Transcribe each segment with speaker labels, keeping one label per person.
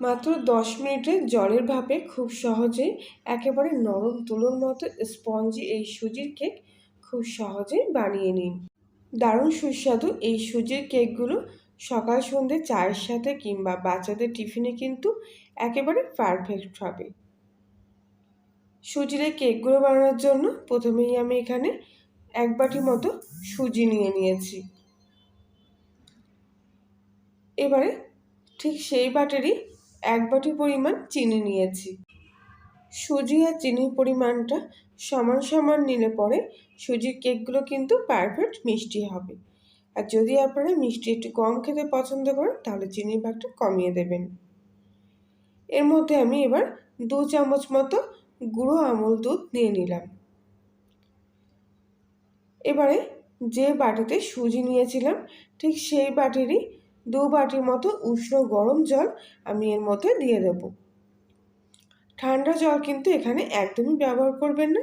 Speaker 1: মাত্র দশ মিনিটে জলের ভাপে খুব সহজেই একেবারে নরম তুলোর মতো স্পঞ্জি এই সুজির কেক খুব সহজেই বানিয়ে নিন। দারুণ সুস্বাদু এই সুজির কেকগুলো সকাল সন্ধ্যে চায়ের সাথে কিংবা বাচ্চাদের টিফিনে কিন্তু একেবারে পারফেক্ট হবে। সুজির এই কেকগুলো বানানোর জন্য প্রথমেই আমি এখানে এক বাটি মতো সুজি নিয়ে নিয়েছি। এবারে ঠিক সেই বাটেরই এক বাটি পরিমাণ চিনি নিয়েছি। সুজি আর চিনির পরিমাণটা সমান সমান নিলে পরে সুজির কেকগুলো কিন্তু পারফেক্ট মিষ্টি হবে। আর যদি আপনারা মিষ্টি একটু কম খেতে পছন্দ করেন, তাহলে চিনির ভাগটা কমিয়ে দেবেন। এর মধ্যে আমি এবার দু চামচ মতো গুঁড়ো আমল দুধ নিয়ে নিলাম। এবারে যে বাটিতে সুজি নিয়েছিলাম, ঠিক সেই বাটিরই দু বাটির মতো উষ্ণ গরম জল আমি এর মধ্যে দিয়ে দেব। ঠান্ডা জল কিন্তু এখানে একদমই ব্যবহার করবেন না।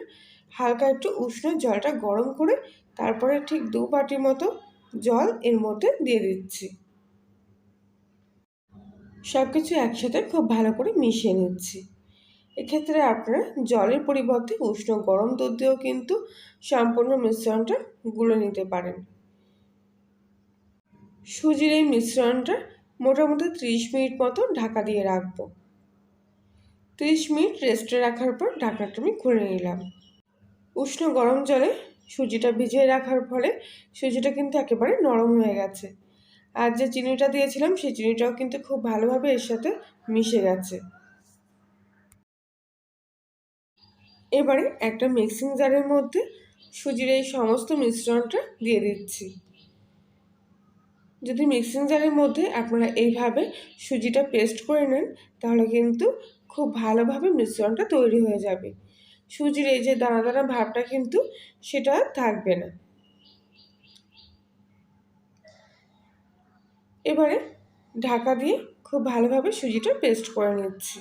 Speaker 1: হালকা একটু উষ্ণ জলটা গরম করে তারপরে ঠিক দু বাটির মতো জল এর মধ্যে দিয়ে দিচ্ছি। সব কিছু একসাথে খুব ভালো করে মিশিয়ে নিচ্ছি। এক্ষেত্রে আপনারা জলের পরিবর্তে উষ্ণ গরম দুধ দিয়েও কিন্তু সম্পূর্ণ মিশ্রণটা গুলে নিতে পারেন। সুজির এই মিশ্রণটা মোটামুটি ত্রিশ মিনিট মতো ঢাকা দিয়ে রাখব। ত্রিশ মিনিট রেস্টে রাখার পর ঢাকাটা আমি খুলে নিলাম। উষ্ণ গরম জলে সুজিটা ভিজিয়ে রাখার ফলে সুজিটা কিন্তু একেবারে নরম হয়ে গেছে। আর যে চিনিটা দিয়েছিলাম, সেই চিনিটাও কিন্তু খুব ভালোভাবে এর সাথে মিশে গেছে। এবারে একটা মিক্সিং জারের মধ্যে সুজির এই সমস্ত মিশ্রণটা দিয়ে দিচ্ছি। যদি মিক্সিং জারের মধ্যে আপনারা এইভাবে সুজিটা পেস্ট করে নেন, তাহলে কিন্তু খুব ভালোভাবে মিশ্রণটা তৈরি হয়ে যাবে। সুজির এই যে দানা দানা ভাবটা কিন্তু সেটা থাকবে না। এবারে ঢাকা দিয়ে খুব ভালোভাবে সুজিটা পেস্ট করে নিচ্ছি।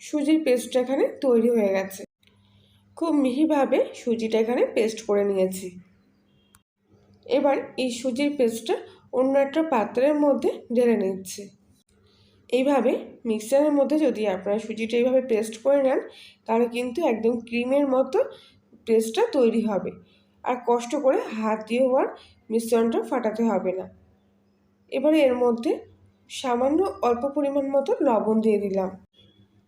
Speaker 1: সুজির পেস্টটা এখানে তৈরি হয়ে গেছে। খুব মিহিভাবে সুজিটা এখানে পেস্ট করে নিয়েছি। এবার এই সুজির পেস্টটা অন্য একটা পাত্রের মধ্যে ঢেলে নিচ্ছি। এইভাবে মিক্সারের মধ্যে যদি আপনারা সুজিটা এইভাবে পেস্ট করে নেন, তাহলে কিন্তু একদম ক্রিমের মতো পেস্টটা তৈরি হবে। আর কষ্ট করে হাত দিয়ে হওয়ার মিশ্রণটা ফাটাতে হবে না। এবারে এর মধ্যে সামান্য অল্প পরিমাণ মতো লবণ দিয়ে দিলাম।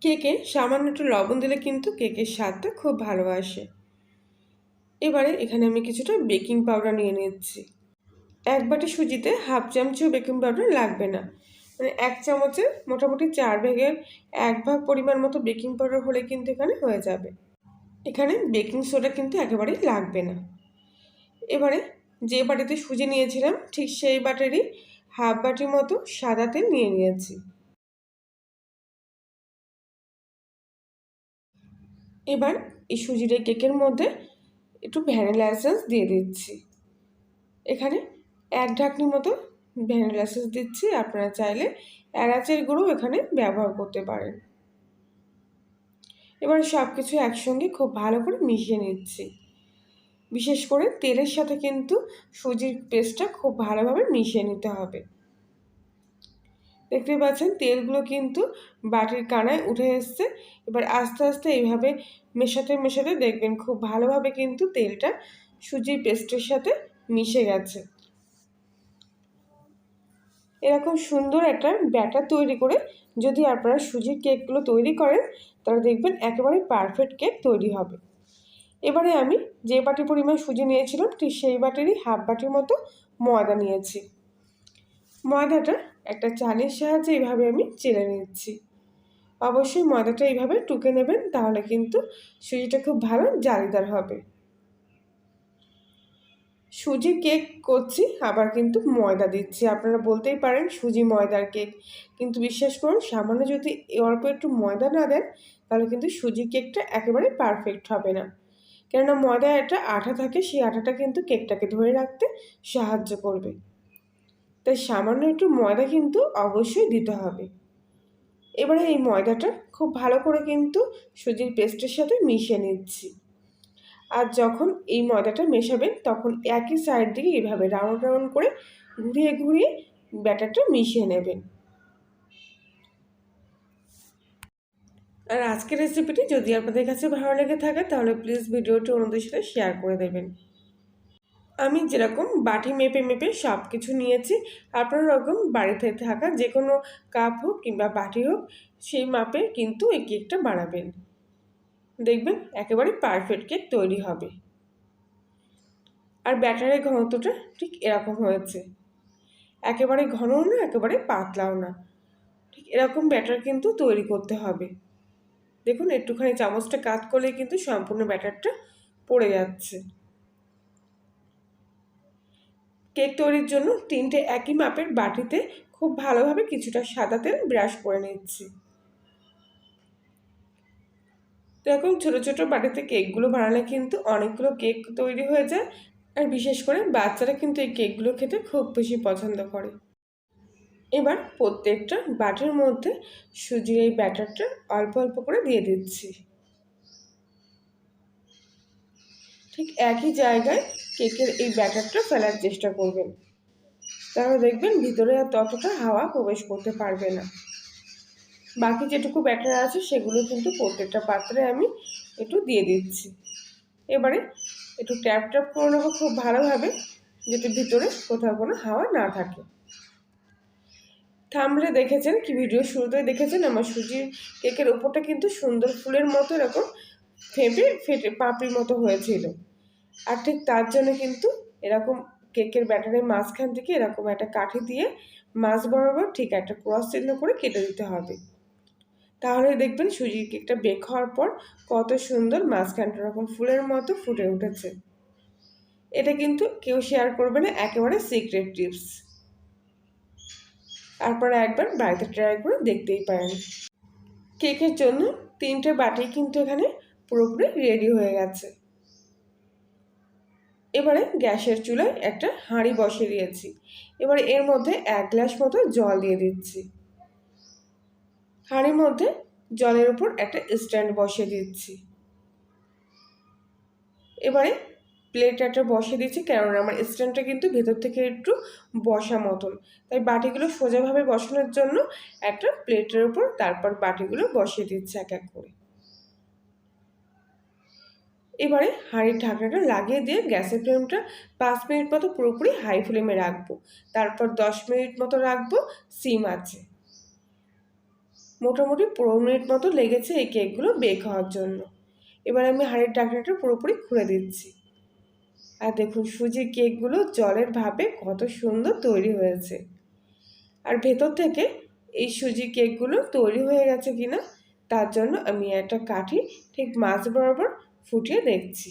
Speaker 1: কেকে সামান্য একটু লবণ দিলে কিন্তু কেকের স্বাদটা খুব ভালো আসে। এবারে এখানে আমি কিছুটা বেকিং পাউডার নিয়ে নিচ্ছি। এক বাটি সুজিতে হাফ চামচও বেকিং পাউডার লাগবে না। মানে এক চামচে মোটামুটি চার ভাগের এক ভাগ পরিমাণ মতো বেকিং পাউডার হলে কিন্তু এখানে হয়ে যাবে। এখানে বেকিং সোডা কিন্তু একেবারেই লাগবে না। এবারে যে বাটিতে সুজি নিয়েছিলাম, ঠিক সেই বাটিরই হাফ বাটির মতো সাদা তেল নিয়ে নিয়েছি। এবার এই সুজির কেকের মধ্যে একটু ভ্যানিলা এসেন্স দিয়ে দিচ্ছি। এখানে এক ঢাকনির মতো ভ্যানিলা এসেন্স দিচ্ছি। আপনারা চাইলে এলাচের গুঁড়ো এখানে ব্যবহার করতে পারেন। এবার সব কিছু একসঙ্গে খুব ভালো করে মিশিয়ে নিচ্ছি। বিশেষ করে তেলের সাথে কিন্তু সুজির পেস্টটা খুব ভালোভাবে মিশিয়ে নিতে হবে। দেখতে পাচ্ছেন, তেলগুলো কিন্তু বাটির কানায় উঠে এসছে। এবার আস্তে আস্তে এইভাবে মেশাতে মেশাতে দেখবেন খুব ভালোভাবে কিন্তু তেলটা সুজির পেস্টের সাথে মিশে গেছে। এরকম সুন্দর একটা ব্যাটার তৈরি করে যদি আপনারা সুজির কেকগুলো তৈরি করেন, তাহলে দেখবেন একেবারে পারফেক্ট কেক তৈরি হবে। এবারে আমি যে বাটি পরিমাণ সুজি নিয়েছিলাম, ঠিক সেই বাটিরই হাফ বাটির মতো ময়দা নিয়েছি। ময়দাটা একটা চালের সাহায্যে এইভাবে আমি চেলে নিচ্ছি। অবশ্যই ময়দাটা এইভাবে টুকে নেবেন, তাহলে কিন্তু সুজিটা খুব ভালো জালিদার হবে। সুজি কেক করছি, আবার কিন্তু ময়দা দিচ্ছি। আপনারা বলতেই পারেন সুজি ময়দার কেক। কিন্তু বিশ্বাস করুন, সামান্য যদি অল্প একটু ময়দা না দেন, তাহলে কিন্তু সুজি কেকটা একেবারে পারফেক্ট হবে না। কেননা ময়দা একটা আঠা থাকে, সেই আঠাটা কিন্তু কেকটাকে ধরে রাখতে সাহায্য করবে। তাই সামান্য একটু ময়দা কিন্তু অবশ্যই দিতে হবে। এবারে এই ময়দাটা খুব ভালো করে কিন্তু সুজির পেস্টের সাথে মিশিয়ে নিচ্ছি। আর যখন এই ময়দাটা মেশাবেন, তখন একই সাইড দিকে এইভাবে রাউন্ড রাউন্ড করে ঘুরিয়ে ঘুরিয়ে ব্যাটারটা মিশিয়ে নেবেন। আর আজকের রেসিপিটি যদি আপনাদের কাছে ভালো লেগে থাকে, তাহলে প্লিজ ভিডিওটি অন্যদের সাথে শেয়ার করে দেবেন। আমি যেরকম বাটি মেপে মেপে সব কিছু নিয়েছি আপনার রকম বাড়িতে থাকা যে কোনো কাপ হোক কিংবা বাটি হোক, সেই মাপে কিন্তু এই কেকটা বানাবেন। দেখবেন একেবারে পারফেক্ট কেক তৈরি হবে। আর ব্যাটারের ঘনত্বটা ঠিক এরকম হয়েছে। একেবারে ঘনও না, একেবারে পাতলাও না। ঠিক এরকম ব্যাটার কিন্তু তৈরি করতে হবে। দেখুন একটুখানি চামচটা কাত করলে কিন্তু সম্পূর্ণ ব্যাটারটা পড়ে যাচ্ছে। কেক তৈরির জন্য তিনটে একই মাপের বাটিতে খুব ভালোভাবে কিছুটা সাদা তেল ব্রাশ করে নিচ্ছি। তো এখন ছোটো ছোটো বাটিতে কেকগুলো বানালে কিন্তু অনেকগুলো কেক তৈরি হয়ে যায় আর বিশেষ করে বাচ্চারা কিন্তু এই কেকগুলো খেতে খুব বেশি পছন্দ করে। এবার প্রত্যেকটা বাটির মধ্যে সুজির এই ব্যাটারটা অল্প অল্প করে দিয়ে দিচ্ছি। ঠিক একই জায়গায় কেকের এই ব্যাটারটা ফেলার চেষ্টা করবেন। তাহলে দেখবেন ভিতরে আর ততটা হাওয়া প্রবেশ করতে পারবে না। বাকি যেটুকু ব্যাটার আছে সেগুলো কিন্তু প্রত্যেকটা পাত্রে আমি একটু দিয়ে দিচ্ছি। এবারে একটু ট্যাপ ট্যাপ করে নেব খুব ভালোভাবে, যাতে ভিতরে কোথাও কোনো হাওয়া না থাকে। থামলে দেখেছেন কি ভিডিও শুরুতে দেখেছেন আমার সুজির কেকের ওপরটা কিন্তু সুন্দর ফুলের মতো এরকম ফেঁপে, ফেটে, পাপড়ির মতো হয়েছিল। আর ঠিক তার জন্য কিন্তু এরকম কেকের ব্যাটারের মাঝখান থেকে এরকম একটা কাঠি দিয়ে মাছ বরাবর ঠিক একটা ক্রস চিহ্ন করে কেটে দিতে হবে। তাহলে দেখবেন সুজির কেকটা বেক হওয়ার পর কত সুন্দর মাঝখানটা এরকম ফুলের মতো ফুটে উঠেছে। এটা কিন্তু কেউ শেয়ার করবে না, একেবারে সিক্রেট টিপস আপনারা একবার বাড়িতে ট্রাই করে দেখতেই পারেন। কেকের জন্য তিনটে বাটি কিন্তু এখানে পুরোপুরি রেডি হয়ে গেছে। এবারে গ্যাসের চুলায় একটা হাঁড়ি বসিয়ে দিয়েছি। এবারে এর মধ্যে এক গ্লাস মতো জল দিয়ে দিচ্ছি। হাঁড়ির মধ্যে জলের উপর একটা স্ট্যান্ড বসিয়ে দিচ্ছি। এবারে প্লেট একটা বসিয়ে দিচ্ছি, কেননা আমার স্ট্যান্ডটা কিন্তু ভেতর থেকে একটু বসা মতন। তাই বাটিগুলো সোজাভাবে বসানোর জন্য একটা প্লেটের উপর, তারপর বাটিগুলো বসিয়ে দিচ্ছি এক এক করে। এবারে হাঁড়ির ঢাকনাটা লাগিয়ে দিয়ে গ্যাসের ফ্লেমটা পাঁচ মিনিট মতো পুরোপুরি হাই ফ্লেমে রাখব। তারপর দশ মিনিট মতো রাখব সিম আছে। মোটামুটি পনেরো মিনিট মতো লেগেছে এই কেকগুলো বেক হওয়ার জন্য। এবার আমি হাঁড়ির ঢাকনাটা পুরোপুরি খুলে দিচ্ছি। আর দেখুন সুজির কেকগুলো জলের ভাবে কত সুন্দর তৈরি হয়েছে। আর ভেতর থেকে এই সুজির কেকগুলো তৈরি হয়ে গেছে কিনা, তার জন্য আমি একটা কাঠি, ঠিক মাছ বরাবর ফুটিয়ে দেখছি।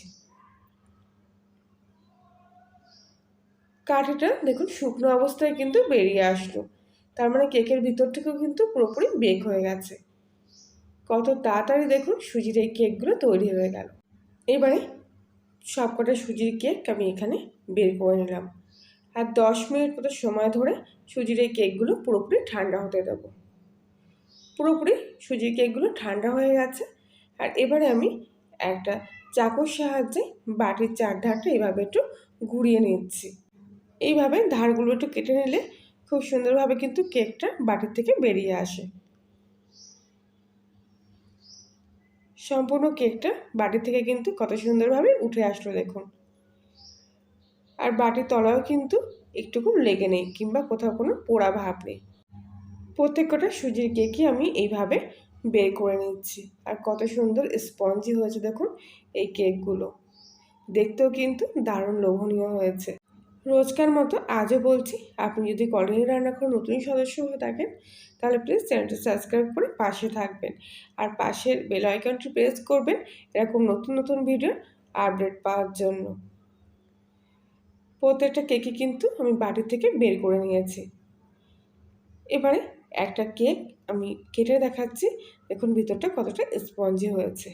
Speaker 1: কাঠিটা দেখুন শুকনো অবস্থায় কিন্তু বেরিয়ে আসলো। তার মানে কেকের ভিতর থেকেও কিন্তু পুরোপুরি বেক হয়ে গেছে। কত তাড়াতাড়ি দেখুন সুজির এই কেকগুলো তৈরি হয়ে গেল। এবারে সবকটা সুজির কেক আমি এখানে বের করে নিলাম। আর দশ মিনিট মতো সময় ধরে সুজির এই কেকগুলো পুরোপুরি ঠান্ডা হতে দেব। পুরোপুরি সুজির কেকগুলো ঠান্ডা হয়ে গেছে। আর এবারে আমি একটা চাকুর সাহায্যে বাটির চার ধারটা এভাবে একটু ঘুরিয়ে নিচ্ছি। এইভাবে ধারগুলো একটু কেটে নিলে খুব সুন্দরভাবে কিন্তু কেকটা বাটির থেকে বেরিয়ে আসে। সম্পূর্ণ কেকটা বাটি থেকে কিন্তু কত সুন্দরভাবে উঠে আসলো দেখুন। আর বাটির তলাও কিন্তু একটুকু লেগে নেই কিংবা কোথাও কোনো পোড়া ভাব নেই। প্রত্যেকটা সুজির কেকই আমি এইভাবে বের করে নিচ্ছি। আর কত সুন্দর স্পঞ্জি হয়েছে দেখুন এই কেকগুলো দেখতেও কিন্তু দারুণ লোভনীয় হয়েছে। রোজকার মতো আজও বলছি, আপনি যদি কলোনি রান্নাঘর নতুন সদস্য হয়ে থাকেন, তাহলে প্লিজ চ্যানেলটি সাবস্ক্রাইব করে পাশে থাকবেন। আর পাশের বেল আইকনটি প্রেস করবেন, এরকম নতুন নতুন ভিডিওর আপডেট পাওয়ার জন্য। প্রত্যেকটা কেকই কিন্তু আমি বাড়ি থেকে বের করে নিয়েছি। এবারে একটা কেক আমি কেটে দেখাচ্ছি। দেখুন ভিতরটা কতটা স্পঞ্জি হয়েছে।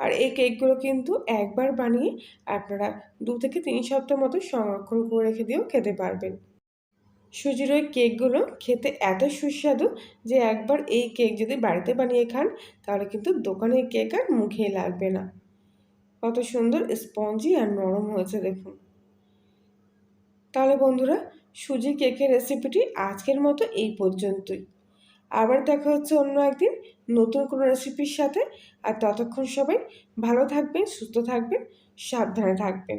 Speaker 1: আর এই কেকগুলো কিন্তু একবার বানিয়ে আপনারা দু থেকে তিন সপ্তাহ মতো সংরক্ষণ করে রেখে দিয়েও খেতে পারবেন। সুজির ওই কেকগুলো খেতে এত সুস্বাদু যে একবার এই কেক যদি বাড়িতে বানিয়ে খান, তাহলে কিন্তু দোকানের কেক আর মুখে লাগবে না। কত সুন্দর স্পঞ্জি আর নরম হয়েছে দেখুন। তাহলে বন্ধুরা, সুজি কেকের রেসিপিটি আজকের মতো এই পর্যন্তই। আবার দেখা হচ্ছে অন্য একদিন নতুন কোনো রেসিপির সাথে। আর ততক্ষণ সবাই ভালো থাকবেন, সুস্থ থাকবেন, সাবধানে থাকবেন।